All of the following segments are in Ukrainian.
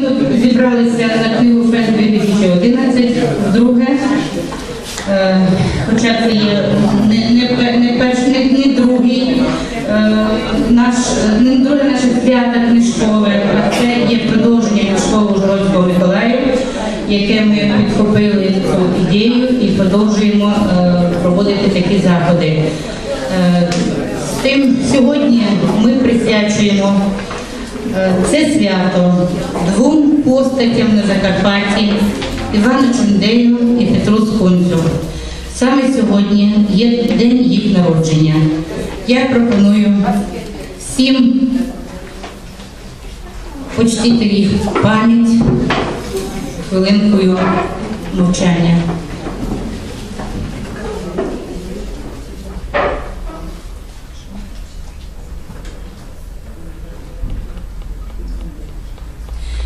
Тут зібралися на книгу Фест 2011, вдруге. Е, Хоча це є не, не, не перший, не, не другий е, наш, не друге наше свято книжкове, а це є продовження книжкового Ужгородського Миколаю, яке ми підхопили цю ідею і продовжуємо е, проводити такі заходи. Е, тим сьогодні ми присвячуємо Е, Це свято двом постатям на Закарпатті Івану Чундею і Петру Скунцю. Саме сьогодні є день їх народження. Я пропоную всім почтити їх пам'ять хвилинкою мовчання.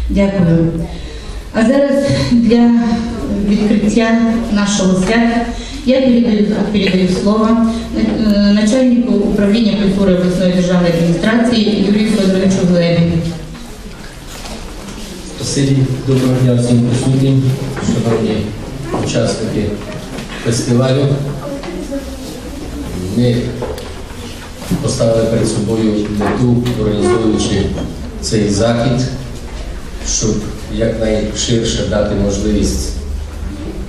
Дякую. А зараз для відкриття нашого свята я передаю, передаю слово е, начальнику управління культури обласної державної адміністрації Юрію Федоровичу Глебі. Спасибі, доброго дня всім присутнім, шановні учасники фестивалю. Ми поставили перед собою мету, організовуючи цей захід, щоб якнайширше дати можливість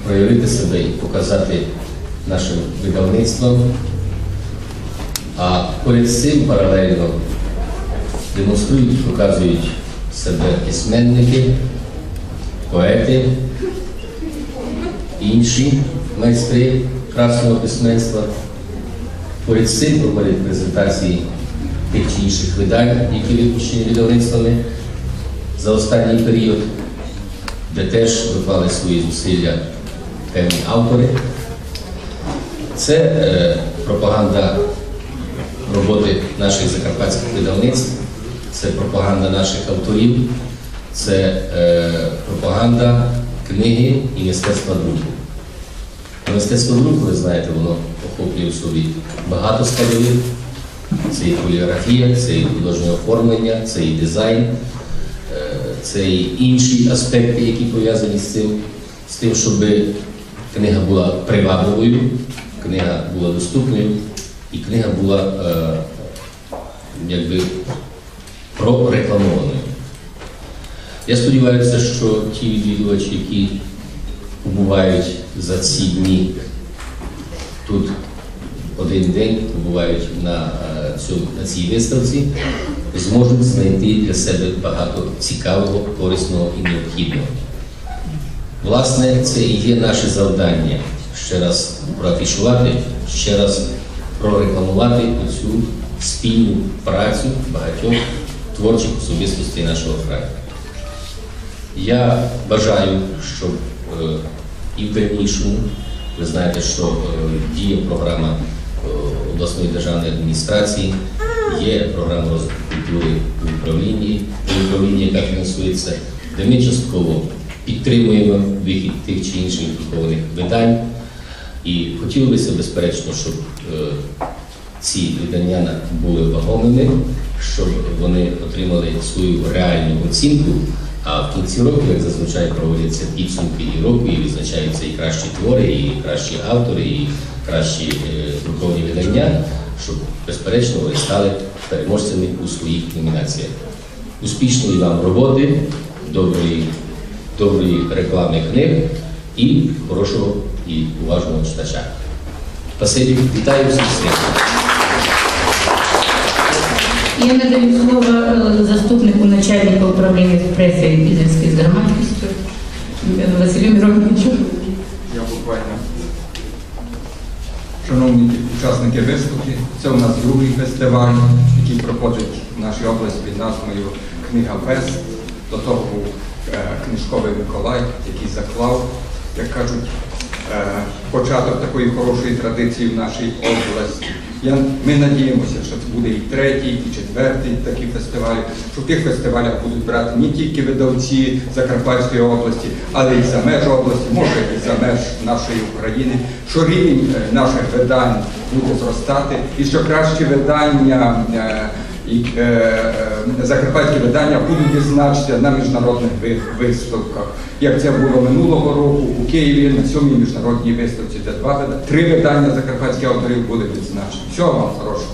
проявити себе і показати нашим видавництвам. А перед цим паралельно демонструють, показують себе письменники, поети, інші майстри красного письменства. Поряд з цим проводять презентації тих чи інших видань, які випущені видавництвами за останній період, де теж доклали свої зусилля певні автори. Це е, пропаганда роботи наших закарпатських видавництв, це пропаганда наших авторів, це е, пропаганда книги і мистецтва друку. А Мистецтво друку, ви знаєте, воно охоплює в собі багато складових. Це і поліграфія, це і художнє оформлення, це і дизайн, це і інші аспекти, які пов'язані з цим, з тим, щоб книга була привабливою, книга була доступною і книга була е, якби прорекламованою. Я сподіваюся, що ті відвідувачі, які побувають за ці дні тут один день, побувають на, е, на цій виставці, зможуть знайти для себе багато цікавого, корисного і необхідного. Власне, це і є наше завдання ще раз проафішувати, ще раз прорекламувати цю спільну працю багатьох творчих особистостей нашого краю. Я бажаю, щоб е, і в дальнішому, ви знаєте, що е, діє програма е, обласної державної адміністрації, є програма розвитку культури в управлінні, в управлінні, яка фінансується, де ми частково підтримуємо вихід тих чи інших друкованих видань. І хотілося безперечно, щоб е, ці видання були вагомими, щоб вони отримали свою реальну оцінку. А в кінці року, як зазвичай, проводяться підсумки і року, і визначаються і кращі твори, і кращі автори, і кращі е, друковані видання, щоб, безперечно, вони стали переможцями у своїх номінаціях. Успішної вам роботи, доброї, доброї реклами книг і хорошого і уважного читача. Спасибі, вітаю всіх. Я надаю слово е, заступнику начальника управління преси і з громадськістю Василю Мироновичу. Я буквально. Шановні учасники виставки, це у нас другий фестиваль, який проходить в нашій області під назвою Книга Фест. До того був е, книжковий Миколай, який заклав, як кажуть, е, початок такої хорошої традиції в нашій області. Я, ми надіємося, що це буде і третій, і четвертий такі фестивалі, що в тих фестивалях будуть брати не тільки видавці Закарпатської області, але й за меж області, може і за меж нашої України, що рівень е, наших видань буде зростати, і що кращі видання е, і, е, е, закарпатські видання будуть відзначити на міжнародних ви- виставках. Як це було минулого року у Києві на сьомій міжнародній виставці, де два три видання закарпатських авторів буде відзначені. Всього вам хорошого.